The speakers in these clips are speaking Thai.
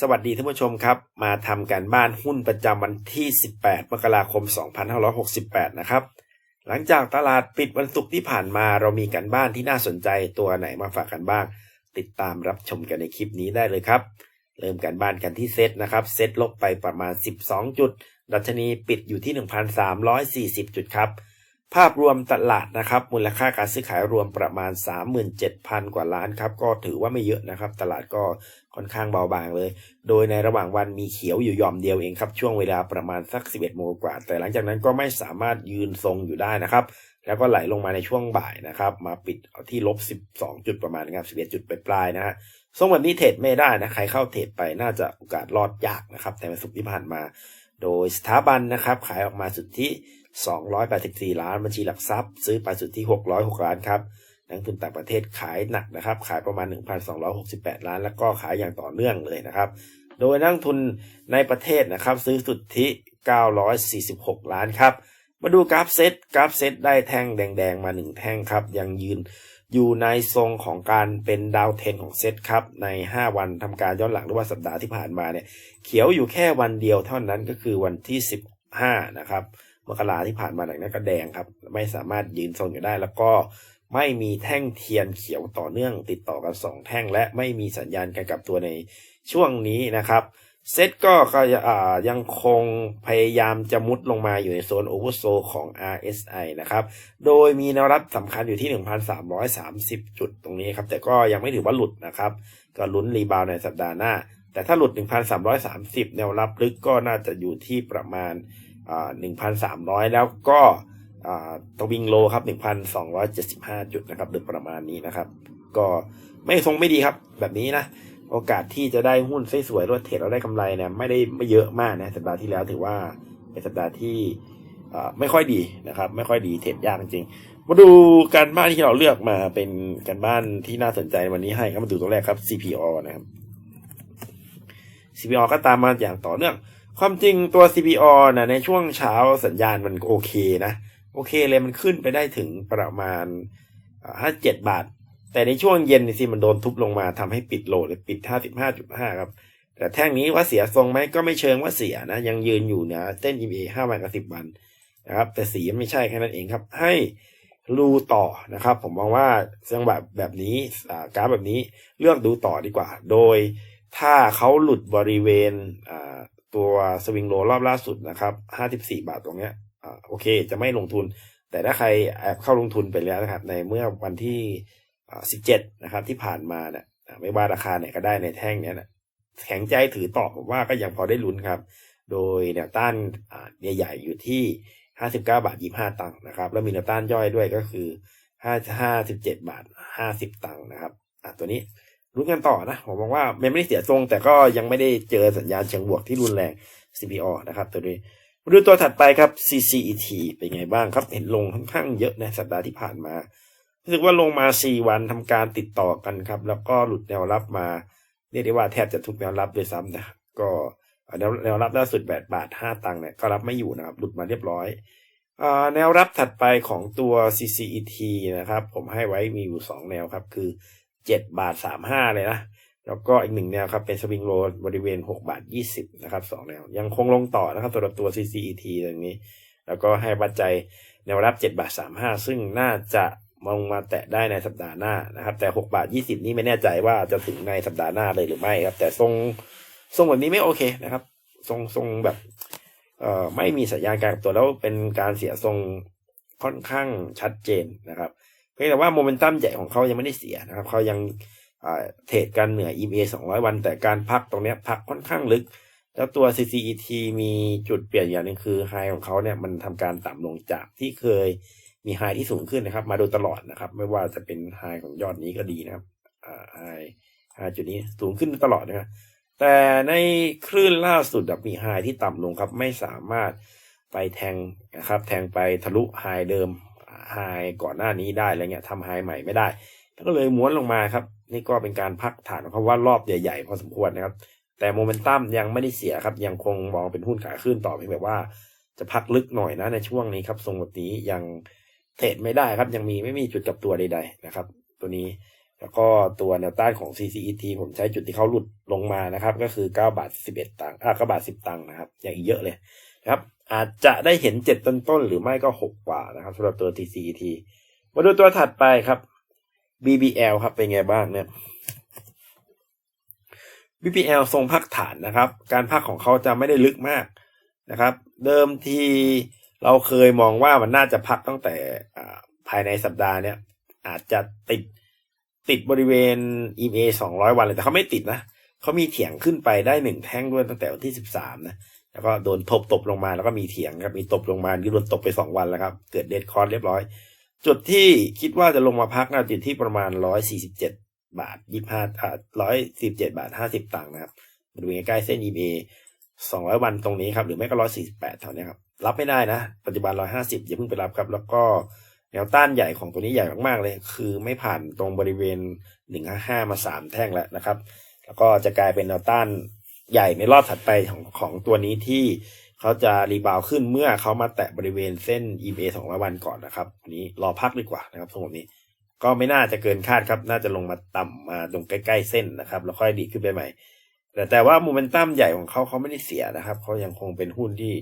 สวัสดีท่านผู้ชมครับ มาทำการบ้านหุ้นประจำวันที่ 18 มกราคม 2568 นะครับ หลังจากตลาดปิดวันศุกร์ที่ผ่านมาเรามีการบ้านที่น่าสนใจตัวไหนมาฝากกันบ้าง ติดตามรับชมกันในคลิปนี้ได้เลยครับ เริ่มการบ้านกันที่เซตนะครับ เซตลบไปประมาณ 12 จุด ดัชนีปิดอยู่ที่ 1,340 จุดครับ ภาพรวมตลาดนะครับ มูลค่าการซื้อขายรวมประมาณ 37,000 กว่าล้านครับ ก็ถือว่าไม่เยอะนะครับ ตลาดก็ ค่อนข้างเบาบางเลย โดยในระหว่างวันมีเขียวอยู่หย่อมเดียวเองครับ ช่วงเวลาประมาณสัก 11โมงกว่า แต่หลังจากนั้นก็ไม่สามารถยืนทรงอยู่ได้นะครับ แล้วก็ไหลลงมาในช่วงบ่ายนะครับ มาปิดที่ลบ 12 จุดประมาณนะครับ11 จุดปลายๆนะฮะทรงแบบนี้เทรดไม่ได้นะใครเข้าเทรดไปน่าจะโอกาสรอดยากนะครับ แต่วันศุกที่ผ่านมา โดยสถาบันนะครับขายออกมาสุดที่ 284 ล้านบัญชีหลักทรัพย์ ซื้อไปสุดที่ 606 ล้านครับ นักทุนต่างประเทศขายหนักนะครับ ขายประมาณ 1,268 ล้าน แล้วก็ขายอย่างต่อเนื่องเลยนะครับ โดยนักทุนในประเทศนะครับซื้อสุทธิ 946 ล้านครับ มาดูกราฟเซตกราฟเซตได้แท่งแดงๆ มา 1 แท่งครับ ยังยืนอยู่ในทรงของการเป็นดาวเทนของเซตครับ ใน 5 วันทำการย้อนหลังหรือว่าสัปดาห์ที่ผ่านมาเนี่ย เขียวอยู่แค่วันเดียวเท่านั้นก็คือวันที่ 15 นะครับมกราที่ผ่านมาหลังนั้นก็แดงครับ ไม่สามารถยืนทรงอยู่ได้แล้วก็ ไม่มีแท่งเทียนเขียวต่อเนื่องติดต่อกัน 2 แท่ง และไม่มีสัญญาณการกลับตัวในช่วงนี้นะครับ เซตก็ยังคงพยายามจะมุดลงมาอยู่ในโซนโอเวอร์โซของ RSI นะครับ โดยมีแนวรับสำคัญอยู่ที่ 1,330 จุดตรงนี้ครับ แต่ก็ยังไม่ถือว่าหลุดนะครับ ก็ลุ้นรีบาวในสัปดาห์หน้า แต่ถ้าหลุด 1,330 แนวรับลึกก็น่าจะอยู่ที่ประมาณ 1,300 แล้วก็ ตัววิงโลครับ 1,275 จุดนะครับโดยประมาณนี้นะครับ ก็ไม่ทรงไม่ดีครับ แบบนี้นะ โอกาสที่จะได้หุ้นสวยๆรวดเทรดเราได้กำไรเนี่ยไม่ได้ไม่เยอะมากนะสัปดาห์ที่แล้วถือว่าเป็นสัปดาห์ที่ไม่ค่อยดีนะครับ ไม่ค่อยดีเทรดยากจริงมาดูการบ้านที่เราเลือกมาเป็นการบ้านที่น่าสนใจวันนี้ให้ครับมาดูตัวแรกครับ CPO นะครับ CPO ก็ตามมาอย่างต่อเนื่อง ความจริงตัว CPO นะในช่วงเช้าสัญญาณมันโอเคนะ โอเคเลยมันขึ้นไปได้ถึงประมาณห้าเจ็ดบาท แต่ในช่วงเย็นนี่สิมันโดนทุบลงมาทำให้ปิดโหลดเลยปิดห้าสิบห้าจุดห้าครับ แต่แท่งนี้ว่าเสียทรงไหมก็ไม่เชิงว่าเสียนะ ยังยืนอยู่เนี่ยเต้น EMA ห้าวันกับสิบวันนะครับ แต่สีไม่ใช่แค่นั้นเองครับ ให้รูต่อนะครับ ผมมองว่าจังหวะแบบนี้กราฟแบบนี้เลือกดูต่อดีกว่า โดยถ้าเขาหลุดบริเวณตัวสวิงโลรอบล่าสุดนะครับห้าสิบสี่บาทตรงเนี้ย โอเค จะไม่ลงทุน แต่ถ้าใครแอบเข้าลงทุนไปแล้วนะครับ ในเมื่อวันที่สิบเจ็ดนะครับ ที่ผ่านมาเนี่ยไม่ว่าราคาเนี่ยก็ได้ในแท่งเนี้ยนะแข็งใจถือต่อผมว่าก็ยังพอได้ลุ้นครับ โดยแนวต้านใหญ่ๆอยู่ที่ห้าสิบาทยี่ห้าตังค์นะครับ แล้วมีแนวต้านย่อยด้วยก็คือห้าห้าสิบาทห้าสิบตังค์นะครับตัวนี้รุ้นกันต่อนะ ผมมองว่ามันไม่ได้เสียทรง แต่ก็ยังไม่ได้เจอสัญญาณเชิงบวกที่รุนแรง CPO นะครับ ตัวนี้ มาดูตัวถัดไปครับ CCET เป็นไงบ้างครับ เห็นลงค่อนข้างเยอะในสัปดาห์ที่ผ่านมารู้สึกว่าลงมา 4 วันทำการติดต่อกันครับ แล้วก็หลุดแนวรับมาเรียกได้ว่าแทบจะทุกแนวรับด้วยซ้ำนะก็แนวรับล่าสุดแปดบาทห้าตังค์เนี่ยก็รับไม่อยู่นะครับ หลุดมาเรียบร้อยแนวรับถัดไปของตัว CCET นะครับ ผมให้ไว้มีอยู่ 2 แนวครับ คือ 7 บาท 35 เลยนะ แล้วก็อีกหนึ่งแนวครับเป็นสวิงโลบริเวณ 6 บาท 20 นะครับ2แนว ยังคงลงต่อนะครับสำหรับตัว CCET ตรงนี้ แล้วก็ให้บัจจัยแนวรับ 7 บาท 35 ซึ่งน่าจะมองมาแตะได้ในสัปดาห์หน้านะครับ แต่ 6 บาท 20 นี่ไม่แน่ใจว่าจะถึงในสัปดาห์หน้าเลยหรือไม่ครับ แต่ทรงทรงแบบนี้ไม่โอเคนะครับ ทรงทรงแบบเอ่อไม่มีสัญญาณการตัวแล้วเป็นการเสียทรงค่อนข้างชัดเจนนะครับเพียงแต่ว่าโมเมนตัมใหญ่ของเขายังไม่ได้เสียนะครับเขายัง เทรดกันเหนือ EMA 200 วัน แต่การพักตรงนี้พักค่อนข้างลึก แล้วตัว CCET มีจุดเปลี่ยนอย่างนึงคือไฮของเขาเนี่ยมันทำการต่ำลงจากที่เคยมีไฮที่สูงขึ้นนะครับ มาโดยตลอดนะครับ ไม่ว่าจะเป็นไฮของยอดนี้ก็ดีนะครับไฮไฮจุดนี้สูงขึ้นตลอดนะครับแต่ในคลื่นล่าสุดมีไฮที่ต่ำลงครับ ไม่สามารถไปแทงนะครับ แทงไปทะลุไฮเดิมไฮก่อนหน้านี้ได้อะไรเงี้ยทำไฮใหม่ไม่ได้ ก็เลยม้วนลงมาครับ นี่ก็เป็นการพักฐานเพราะว่ารอบใหญ่ๆพอสมควรนะครับ แต่โมเมนตัมยังไม่ได้เสียครับ ยังคงมองเป็นหุ้นขาขึ้นต่อเพียงแบบว่าจะพักลึกหน่อยนะในช่วงนี้ครับทรงแบบนี้ยังเทรดไม่ได้ครับ ยังมีไม่มีจุดกลับตัวใดๆนะครับ ตัวนี้แล้วก็ตัวแนวต้านของ CCET ผมใช้จุดที่เขาหลุดลงมานะครับ ก็คือ 9 บาท 11 ตังค์อ่า9บาท 10 ตังค์นะครับอย่างอีเยอะเลยนะครับ อาจจะได้เห็น 7 ต้นต้นๆหรือไม่ก็ 6 กว่านะครับสำหรับตัว TCET มาดูตัวถัดไปครับ BBL ครับเป็นไงบ้างเนี่ย BBL ทรงพักฐานนะครับ การพักของเขาจะไม่ได้ลึกมากนะครับ เดิมทีเราเคยมองว่ามันน่าจะพักตั้งแต่ภายในสัปดาห์เนี้ยอาจจะติดติดบริเวณ EMA 200 วันเลยแต่เขาไม่ติดนะเขามีเถียงขึ้นไปได้หนึ่งแท่งด้วยตั้งแต่วันที่ 13 นะ แล้วก็โดนทบตบลงมาแล้วก็มีเถียงครับมีตบลงมาที่โดนตบไป 2 วันแล้วครับ เกิดเดดคอร์สเรียบร้อย จุดที่คิดว่าจะลงมาพักนะจุดที่ประมาณ147บเจ็ดบาท25อ่า147บเจ็ดบาท50ตังค์นะครับบริเวณใกล้เส้น EMA 200วันตรงนี้ครับ หรือไม่ก็148แถวเนี้ครับ รับไม่ได้นะ ปัจจุบัน150อย่าเพิ่งไปรับครับ แล้วก็แนวต้านใหญ่ของตัวนี้ใหญ่มากๆเลย คือไม่ผ่านตรงบริเวณ155มา3แท่งแล้วนะครับ แล้วก็จะกลายเป็นแนวต้านใหญ่ในรอบถัดไปของของตัวนี้ที่ เขาจะรีบาวขึ้นเมื่อเขามาแตะบริเวณเส้น EMA 200 วันก่อนนะครับอันนี้รอพักดีกว่านะครับทรงแบบนี้ ก็ไม่น่าจะเกินคาดครับ น่าจะลงมาต่ำมาตรงใกล้ๆเส้นนะครับ แล้วค่อยดีขึ้นไปใหม่ แต่แต่ว่าโมเมนตัมใหญ่ของเขาเขาไม่ได้เสียนะครับเขายังคงเป็นหุ้นที่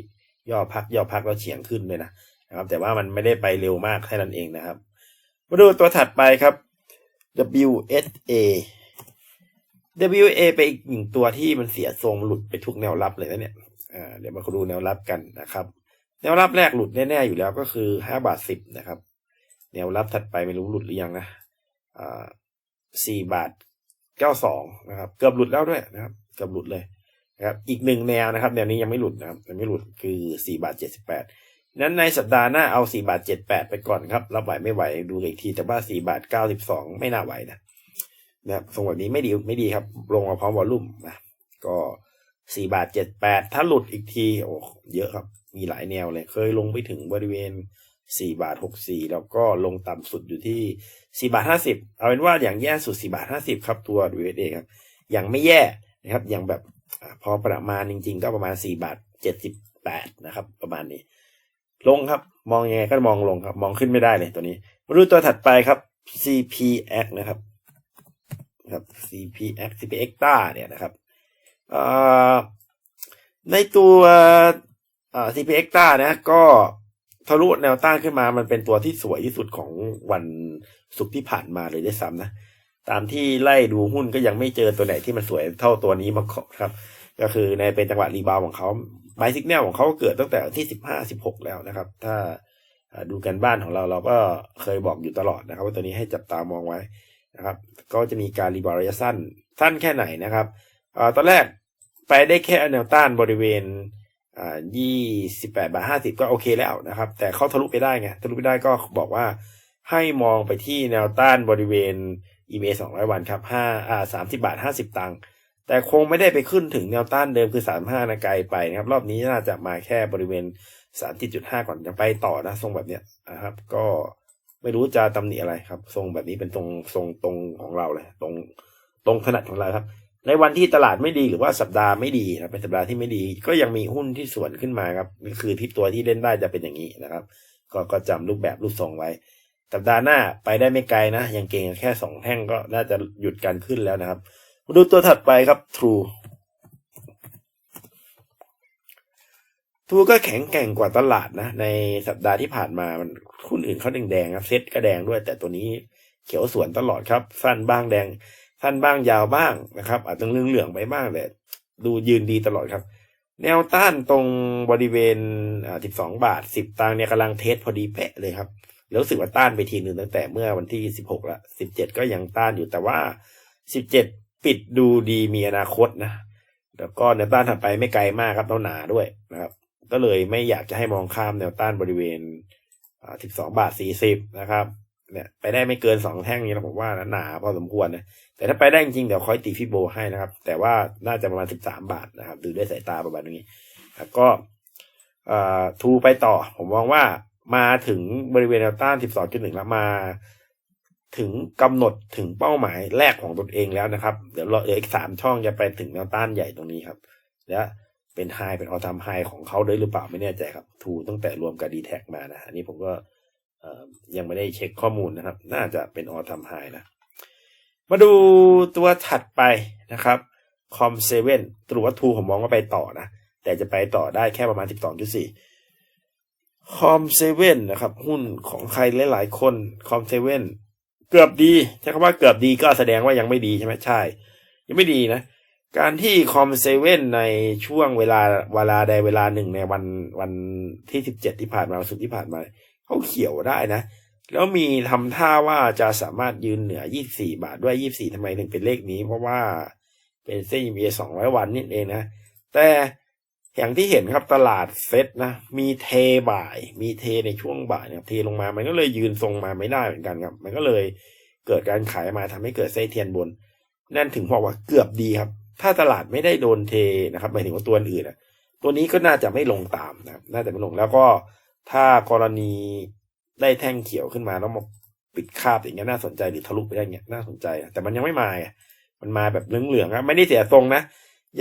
ย่อพักย่อพักแล้วเฉียงขึ้นเลยนะนะครับ แต่ว่ามันไม่ได้ไปเร็วมากแค่นั้นเองนะครับ มาดูตัวถัดไปครับ WSA WA ไปอีกหนึ่งตัวที่มันเสียทรงหลุดไปทุกแนวรับเลยนะเนี่ย เดี๋ยวมาดูแนวรับกันนะครับ แนวรับแรกหลุดแน่ๆอยู่แล้วก็คือห้าบาทสิบนะครับ แนวรับถัดไปไม่รู้หลุดหรือยังนะสี่บาทเก้าสองนะครับ เกือบหลุดแล้วด้วยนะครับ เกือบหลุดเลยนะครับ อีกหนึ่งแนวนะครับ แนวนี้ยังไม่หลุดนะครับยังไม่หลุดคือสี่บาทเจ็ดสิบแปดนั้นในสัปดาห์หน้าเอาสี่บาทเจ็ดแปดไปก่อนครับ รับไหวไม่ไหวดูอีกที แต่ว่าสี่บาทเก้าสิบสองไม่น่าไหวนะนะครับทรงแบบนี้ไม่ดีไม่ดีครับ ลงมาพร้อมวอลลุ่มนะ ก็ สี่บาทเจ็ดแปดถ้าหลุดอีกทีโอ้เยอะครับ มีหลายแนวเลย เคยลงไปถึงบริเวณสี่บาทหกสี่แล้วก็ลงต่ำสุดอยู่ที่สี่บาทห้าสิบเอาเป็นว่าอย่างแย่สุดสี่บาทห้าสิบครับตัวดูเองครับอย่างไม่แย่นะครับอย่างแบบพอประมาณจริง ๆ ก็ประมาณสี่บาทเจ็ดสิบแปดนะครับ ประมาณนี้ ลงครับ มองยังไงก็มองลงครับ มองขึ้นไม่ได้เลยตัวนี้มาดูตัวถัดไปครับ CPX นะครับนะครับ CPX CPX ต้าเนี่ยนะครับ ในตัว CPEX ต้านะก็ทะลุแนวต้านขึ้นมา มันเป็นตัวที่สวยที่สุดของวันศุกร์ที่ผ่านมาเลยได้วยซ้ำนะ ตามที่ไล่ดูหุ้นก็ยังไม่เจอตัวไหนที่มันสวยเท่าตัวนี้มาครับ ก็คือในเป็นจังหวะรีบาวของเขาไบซิกแนลของเขาเกิดตั้งแต่ที่สิบห้าสิบหกแล้วนะครับ ถ้าดูกันบ้านของเราเราก็เคยบอกอยู่ตลอดนะครับ ว่าตัวนี้ให้จับตามองไว้นะครับ ก็จะมีการรีบาวระยะสั้นสั้นแค่ไหนนะครับอตอนแรก ไปได้แค่แนวต้านบริเวณยี่สิบแปดบาทห้าสิบก็โอเคแล้วนะครับ แต่เขาทะลุไปได้ไงทะลุไปได้ก็บอกว่าให้มองไปที่แนวต้านบริเวณ EMA สองร้อยวันครับห้าอ่าสามสิบาทห้าสิบตังค์แต่คงไม่ได้ไปขึ้นถึงแนวต้านเดิมคือสามห้านะไกลไปนะครับ รอบนี้น่าจะมาแค่บริเวณสามจุดห้าก่อนจะไปต่อนะทรงแบบเนี้ยนะครับ ก็ไม่รู้จะตำหนิอะไรครับ ทรงแบบนี้เป็นตรงทรงตรงของเราเลยตรงตรงถนัดของเราครับ ในวันที่ตลาดไม่ดีหรือว่าสัปดาห์ไม่ดีนะเป็นสัปดาห์ที่ไม่ดี ก็ยังมีหุ้นที่สวนขึ้นมาครับนี่คือที่ตัวที่เล่นได้จะเป็นอย่างนี้นะครับ ก็ก็จำรูปแบบรูปทรงไว้ สัปดาห์หน้าไปได้ไม่ไกลนะยังเก่งแค่สองแท่งก็น่าจะหยุดการขึ้นแล้วนะครับมาดูตัวถัดไปครับ True True ก็แข็งแกร่งกว่าตลาดนะ ในสัปดาห์ที่ผ่านมามันหุ้นอื่นเขาแดงๆครับเซ็ตก็แดงด้วย แต่ตัวนี้เขียวสวนตลอดครับ สั้นบ้างแดง สั้นบ้างยาวบ้างนะครับ อาจจะเหลืองๆไปบ้างแต่ดูยืนดีตลอดครับ แนวต้านตรงบริเวณอ่า12 บาท 10 ตังค์เนี่ยกำลังเทสพอดีเป๊ะเลยครับแล้วรู้สึกว่าต้านไปทีหนึ่งตั้งแต่เมื่อวันที่ 16ละ17 ก็ยังต้านอยู่แต่ว่า 17 ปิดดูดีมีอนาคตนะแล้วก็แนวต้านถัดไปไม่ไกลมากครับแล้วหนาด้วยนะครับ ก็เลยไม่อยากจะให้มองข้ามแนวต้านบริเวณ12 บาท 40 นะครับ เนี่ยไปได้ไม่เกิน2แท่งนี้นะผมว่านะหนาพอสมควรนะแต่ถ้าไปได้จริงเดี๋ยวคอยตีฟิโบให้นะครับ แต่ว่าน่าจะประมาณ13บสามบาทนะครับดูด้วยสายตาประมาณนี้แล้วก็ทูไปต่อ ผมมองว่ามาถึงบริเวณแนวต้าน 12.1 แล้วมาถึงกำหนดถึงเป้าหมายแรกของตนเองแล้วนะครับ เดี๋ยวเราเออีกสามช่องจะไปถึงแนวต้านใหญ่ตรงนี้ครับ และเป็นไฮเป็นออทามไฮของเขาด้วยหรือเปล่าไม่แน่ใจครับ ทูตั้งแต่รวมกับดีแท็มานะ อันนี้ผมก็ ยังไม่ได้เช็คข้อมูลนะครับ น่าจะเป็นออทามไฮนะ มาดูตัวถัดไปนะครับคอมเซเว่นตัววัตถุผมมองว่าไปต่อนะ แต่จะไปต่อได้แค่ประมาณ 12.4คอมเซเว่นนะครับ หุ้นของใครหลายๆคนคอมเซเว่นเกือบดีใช้คำว่าเกือบดีก็แสดงว่ายังไม่ดีใช่ไหมใช่ ยังไม่ดีนะ การที่คอมเซเว่นในช่วงเวลาเวลาใดเวลาหนึ่งในวันวันที่สิบเจ็ดที่ผ่านมาวันศุกร์ที่ผ่านมา เขาเขียวได้นะ แล้วมีทำท่าว่าจะสามารถยืนเหนือ 24 บาทด้วย 24ทำไมถึงเป็นเลขนี้ เพราะว่าเป็นเส้น EMA 200 วันนี่เองนะ แต่อย่างที่เห็นครับตลาดเซ็ตนะ มีเทบ่าย มีเทในช่วงบ่ายเนี่ยเทลงมา มันก็เลยยืนทรงมาไม่ได้เหมือนกันครับ มันก็เลยเกิดการขายมาทำให้เกิดเส้นเทียนบน นั่นถึงบอกว่าเกือบดีครับ ถ้าตลาดไม่ได้โดนเทนะครับหมายถึงว่าตัวอื่นอะตัวนี้ก็น่าจะไม่ลงตามนะครับ น่าจะไม่ลงแล้วก็ ถ้ากรณีได้แท่งเขียวขึ้นมาแล้วมาปิดคาบอย่างเงี้ยน่าสนใจหรือทะลุไปได้เงี้ยน่าสนใจ แต่มันยังไม่มามันมาแบบเหลืองๆอะไม่ได้เสียทรงนะ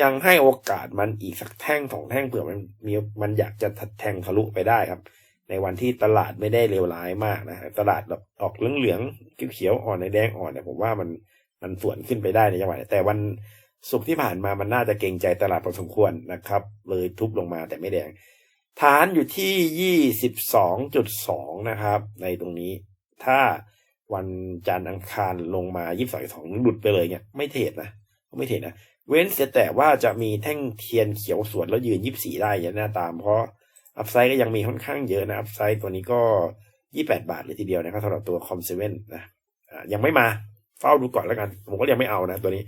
ยังให้โอกาสมันอีกสักแท่งสองแท่งเผื่อมันมีมันอยากจะแทงทะลุไปได้ครับ ในวันที่ตลาดไม่ได้เลวร้ายมากนะตลาดแบบออกเหลืองๆเขียวๆอ่อนในแดงอ่อนเนี่ยผมว่ามันมันสวนขึ้นไปได้ในจังหวะแต่วันศุกร์ที่ผ่านมามันน่าจะเกรงใจตลาดพอสมควรนะครับ เลยทุบลงมาแต่ไม่แดง ฐานอยู่ที่ยี่สิบสองจุดสองนะครับ ในตรงนี้ ถ้าวันจันทร์อังคารลงมายี่สิบสองสองหลุดไปเลยเนี่ยไม่เทรดนะไม่เทรดนะเว้นเสียแต่ว่าจะมีแท่งเทียนเขียวสวนแล้วยืนยี่สี่ได้อย่าหน้าตาม เพราะอัพไซด์ก็ยังมีค่อนข้างเยอะนะอัพไซด์ตัวนี้ก็ยี่แปดบาทเลยทีเดียวนะครับสำหรับตัวคอมเซเว่นนะยังไม่มาเฝ้าดูก่อนแล้วกัน ผมก็ยังไม่เอานะตัวนี้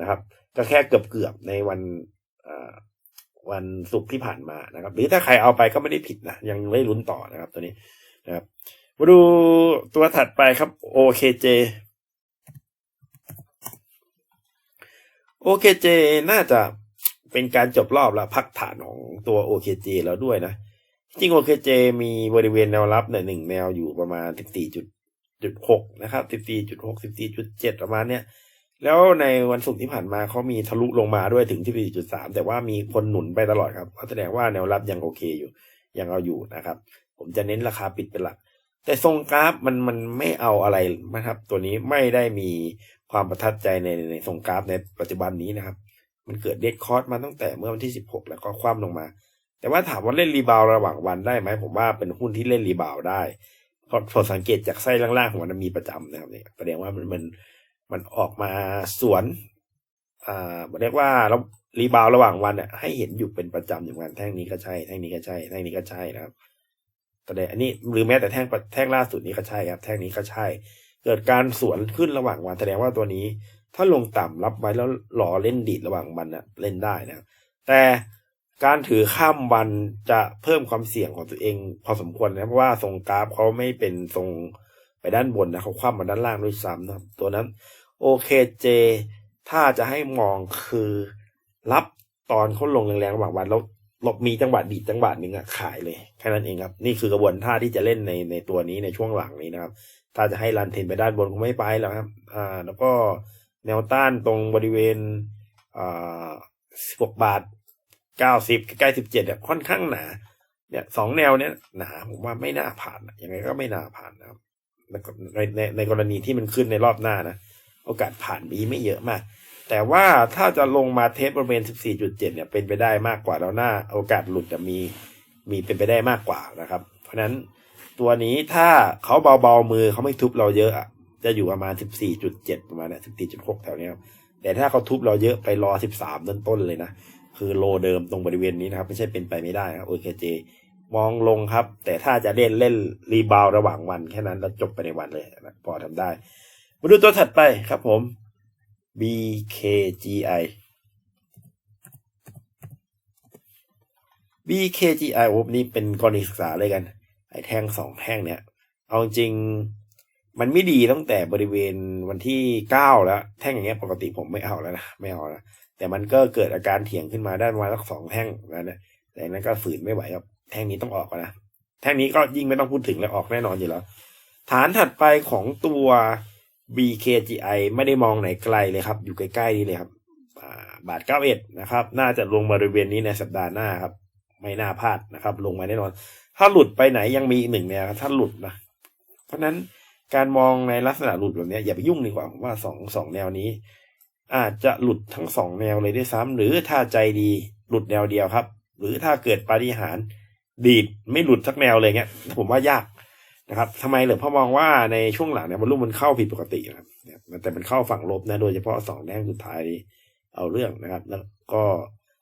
นะครับ ก็แค่เกือบเกือบๆในวันอ วันศุกร์ที่ผ่านมานะครับ หรือถ้าใครเอาไปก็ไม่ได้ผิดนะยังไม่ลุ้นต่อนะครับ ตัวนี้นะครับ มาดูตัวถัดไปครับ OKJ OKJ น่าจะเป็นการจบรอบแล้วพักฐานของตัว OKJ แล้วด้วยนะ จริง OKJ มีบริเวณแนวรับเนี่ยหนึ่งแนวอยู่ประมาณ 14.6 นะครับ 14.6 14.7 ประมาณเนี้ย แล้วในวันศุกร์ที่ผ่านมาเขามีทะลุลงมาด้วยถึง14.3 แต่ว่ามีคนหนุนไปตลอดครับก็แสดงว่าแนวรับยังโอเคอยู่ ยังเอาอยู่นะครับ ผมจะเน้นราคาปิดเป็นหลัก แต่ทรงกราฟมันมันไม่เอาอะไรนะครับ ตัวนี้ไม่ได้มีความประทับใจในในทรงกราฟในปัจจุบันนี้นะครับ มันเกิดเดดคอร์สมาตั้งแต่เมื่อวันที่ 16 แล้วก็คว่ำลงมา แต่ว่าถามว่าเล่นรีบาวระหว่างวันได้ไหมผมว่าเป็นหุ้นที่เล่นรีบาวได้เพราะพอสังเกตจากไส้ล่างๆของมันมันมีประจำนะครับเนี่ยแสดงว่ามันมัน มันออกมาสวนอ่าเรียกว่าเรารีบาวด์ระหว่างวันเนี่ยให้เห็นอยู่เป็นประจำอย่างวันแท่งนี้ก็ใช่แท่งนี้ก็ใช่แท่งนี้ก็ใช่นะครับแต่อันนี้หรือแม้แต่แท่งแท่งล่าสุดนี้ก็ใช่ครับ แท่งนี้ก็ใช่ เกิดการสวนขึ้นระหว่างวันแสดงว่าตัวนี้ ถ้าลงต่ำรับไว้แล้วหล่อเล่นดีดระหว่างวันน่ะเล่นได้นะแต่การถือข้ามวันจะเพิ่มความเสี่ยงของตัวเองพอสมควรนะเพราะว่าทรงกราฟเขาไม่เป็นทรงไปด้านบนนะเขาคว่ำมาด้านล่างด้วยซ้ำนะครับตัวนั้น โอเคเจ ถ้าจะให้มองคือรับตอนเขาลงแรงๆระหว่างวันแล้วหลบมีจังหวะดีจังหวะหนึ่งอะขายเลยแค่นั้นเองครับ นี่คือกระบวนท่าที่จะเล่นในในตัวนี้ในช่วงหลังนี้นะครับ ถ้าจะให้รันเทนไปด้านบนคงไม่ไปแล้วครับ อ่า แล้วก็แนวต้านตรงบริเวณอ่าหกบาทเก้าสิบใกล้สิบเจ็ดเนี่ยค่อนข้างหนา เนี่ยสองแนวเนี้ยหนาผมว่าไม่น่าผ่านยังไงก็ไม่น่าผ่านนะครับในในในกรณีที่มันขึ้นในรอบหน้านะ โอกาสผ่านมีไม่เยอะมาก แต่ว่าถ้าจะลงมาเทสบริเวณ 14.7 เนี่ยเป็นไปได้มากกว่าแล้วหน้าโอกาสหลุดจะมีมีเป็นไปได้มากกว่านะครับ เพราะฉะนั้นตัวนี้ถ้าเขาเบาๆมือเขาไม่ทุบเราเยอะอะจะอยู่ประมาณ 14.7 ประมาณนี้14.6 แถวนี้ครับแต่ถ้าเขาทุบเราเยอะไปรอ 13ต้นต้นๆเลยนะ คือโลเดิมตรงบริเวณนี้นะครับ ไม่ใช่เป็นไปไม่ได้ครับ OKJ มองลงครับ แต่ถ้าจะเล่นเล่นรีบาวระหว่างวันแค่นั้นแล้วจบไปในวันเลยนะพอทำได้ มาดูตัวถัดไปครับผม BKGI BKGI โอ้นี่เป็นกรณีศึกษาเลยกัน ไอแท่งสองแท่งเนี่ย เอาจริง มันไม่ดีตั้งแต่บริเวณวันที่เก้าแล้ว แท่งอย่างเงี้ยปกติผมไม่เอาแล้วนะ ไม่เอาแล้ว แต่มันก็เกิดอาการเถียงขึ้นมาด้ประมาณสักสองแท่งแล้วนะแต่นั้นก็ฝืนไม่ไหวครับ แท่งนี้ต้องออกนะ แท่งนี้ก็ยิ่งไม่ต้องพูดถึงแล้วออกแน่นอนอยู่แล้ว ฐานถัดไปของตัว BKGI ไม่ได้มองไหนไกลเลยครับ อยู่ใกล้ๆนี่เลยครับบาทเก้าเอ็ดนะครับ น่าจะลงบริเวณนี้ในสัปดาห์หน้าครับ ไม่น่าพลาดนะครับ ลงมาแน่นอน ถ้าหลุดไปไหนยังมีอีกหนึ่งแนวถ้าหลุดนะ เพราะนั้นการมองในลักษณะหลุดแบบนี้อย่าไปยุ่งดีกว่าผมว่าสองสองแนวนี้ อาจจะหลุดทั้งสองแนวเลยด้วยซ้ำหรือถ้าใจดีหลุดแนวเดียวครับ หรือถ้าเกิดปาฏิหาริย์ดีดไม่หลุดสักแนวเลยเงี้ย ผมว่ายาก นะครับทำไมเหรอเพราะมองว่าในช่วงหลังเนี่ยมันรุ่มมันเข้าผิดปกติครับแต่มันเข้าฝั่งลบนะโดยเฉพาะสองแนวสุดท้ายเอาเรื่องนะครับ แล้วก็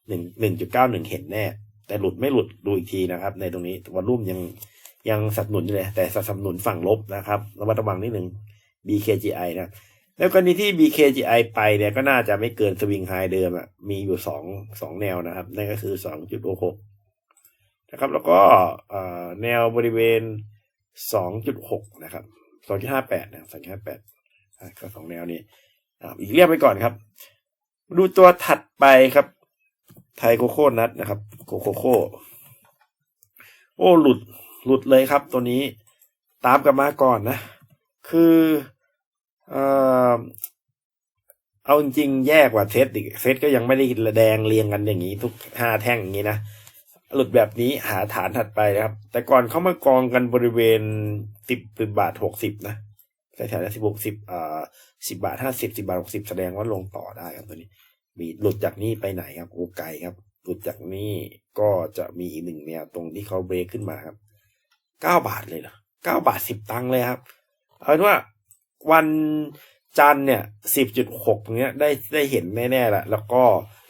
หนึ่งหนึ่งจุดเก้าหนึ่งเห็นแน่ แต่หลุดไม่หลุดดูอีกทีนะครับ ในตรงนี้วันรุ่มยังยังสนับสนุนอยู่เลย แต่สนับสนุนฝั่งลบนะครับระมัดระวังนิดหนึ่ง BKGI นะแล้วกรณีที่ BKGI ไปเนี่ยก็น่าจะไม่เกินสวิงไฮเดิมอะมีอยู่สองสองแนวนะครับ นั่นก็คือสองจุดหกนะครับ แล้วก็แนวบริเวณ สองจุดหกนะครับสองจุดห้าแปดนะสองจุดห้าแปดก็สองแนวนี้อีกเรียบไปก่อนครับ ดูตัวถัดไปครับ ไทยโคโค่นัทนะครับ โคโคโค่โอ้หลุดหลุดเลยครับ ตัวนี้ตามกับมาก่อนนะ คือเออเอาจริงแย่กว่าเซตอีกเซตก็ยังไม่ได้ระแดงเรียงกันอย่างนี้ ทุกห้าแท่งอย่างนี้นะ หลุดแบบนี้หาฐานถัดไปนะครับ แต่ก่อนเขามากองกันบริเวณสิบสิบบาทหกสิบนะแถวๆสิบหกสิบอ่าสิบาทห้าสิบสิบาทหกสิบแสดงว่าลงต่อได้ครับตัวนี้ มีหลุดจากนี้ไปไหนครับโอไกลครับ หลุดจากนี้ก็จะมีอีกหนึ่งแนวตรงที่เขาเบรกขึ้นมาครับเก้าบาทเลยเหรอเก้าบาทสิบตังค์เลยครับ เอาเป็นว่าวัน จันเนี่ยสิบจุดหกเนี้ยได้ได้เห็นแน่ๆแหละแล้วก็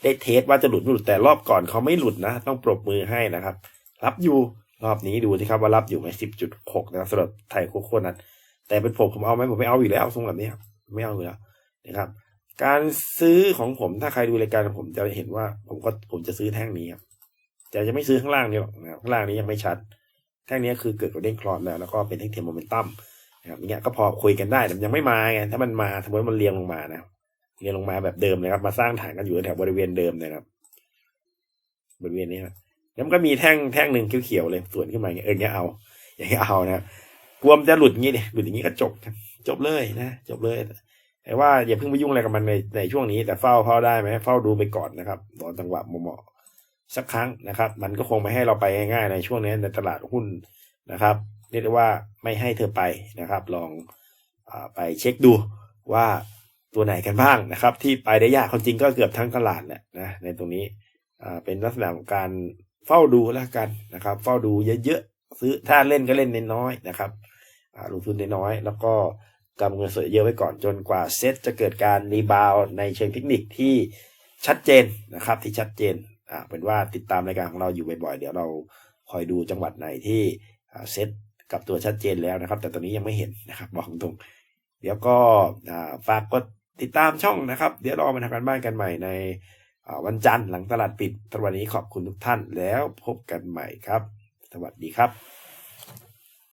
ได้เทสว่าจะหลุดไม่หลุดแต่รอบก่อนเขาไม่หลุดนะ ต้องปรบมือให้นะครับ รับอยู่รอบนี้ดูสิครับว่ารับอยู่ไหมสิบจุดหกนะสำหรับไทยโคโค่นัทแต่เป็นผมผมเอาไหมผมไม่เอาอยู่แล้วทรงแบบนี้ไม่เอาอยู่แล้วนะครับ การซื้อของผมถ้าใครดูรายการผมจะเห็นว่าผมก็ผมจะซื้อแท่งนี้ครับแต่จะไม่ซื้อข้างล่างนี่หรอกนะข้างล่างนี้ยังไม่ชัด แท่งนี้คือเกิดกับเด้งคลอดแล้วแล้วก็เป็นแท่งเทมโมเมนตัม นะครับเงี้ยก็พอคุยกันได้แต่ยังไม่มาไงถ้ามันมาสมมติมันเรียงลงมานะเรียงลงมาแบบเดิมนะครับ มาสร้างฐานกันอยู่แถวบริเวณเดิมนะครับ บริเวณนี้นะแล้วมันก็มีแท่งแท่งหนึ่งเขียวๆเลยส่วนขึ้นมาอย่างเงี้ยเออเงี้ยเอา อย่างเงี้ยเอานะครับกลัวมันจะหลุดงี้ดิหลุดอย่างงี้ก็จบจบเลยนะจบเลยแต่ว่าอย่าเพิ่งไปยุ่งอะไรกับมันในในช่วงนี้ แต่เฝ้าเฝ้าได้ไหมเฝ้าดูไปก่อนนะครับรอจังหวะเหมาะๆสักครั้งนะครับ มันก็คงไม่ให้เราไปง่ายๆในช่วงนี้ในตลาดหุ้นนะครับ เรียกได้ว่าไม่ให้เธอไปนะครับ ลองอไปเช็คดูว่าตัวไหนกันบ้างนะครับ ที่ไปได้ยากคนจริงก็เกือบทั้งตลาดแหละนะในตรงนี้เป็นลักษณะของการเฝ้าดูแล้วกันนะครับ เฝ้าดูเยอะๆซื้อถ้าเล่นก็เล่นน้อยๆนะครับลงทุนน้อยๆแล้วก็กำเงินสดเยอะไว้ก่อนจนกว่าเซตจะเกิดการรีบาวในเชิงเทคนิคที่ชัดเจนนะครับ ที่ชัดเจนอ่าเป็นว่าติดตามรายการของเราอยู่บ่อยๆ เดี๋ยวเราคอยดูจังหวัดไหนที่เซต กับตัวชัดเจนแล้วนะครับ แต่ตอนนี้ยังไม่เห็นนะครับ บอกตรงเดี๋ยวก็ฝากกดติดตามช่องนะครับ เดี๋ยวเรามาทำการบ้านกันใหม่ในวันจันทร์หลังตลาดปิดสำหรับวันนี้ขอบคุณทุกท่านแล้วพบกันใหม่ครับ สวัสดีครับ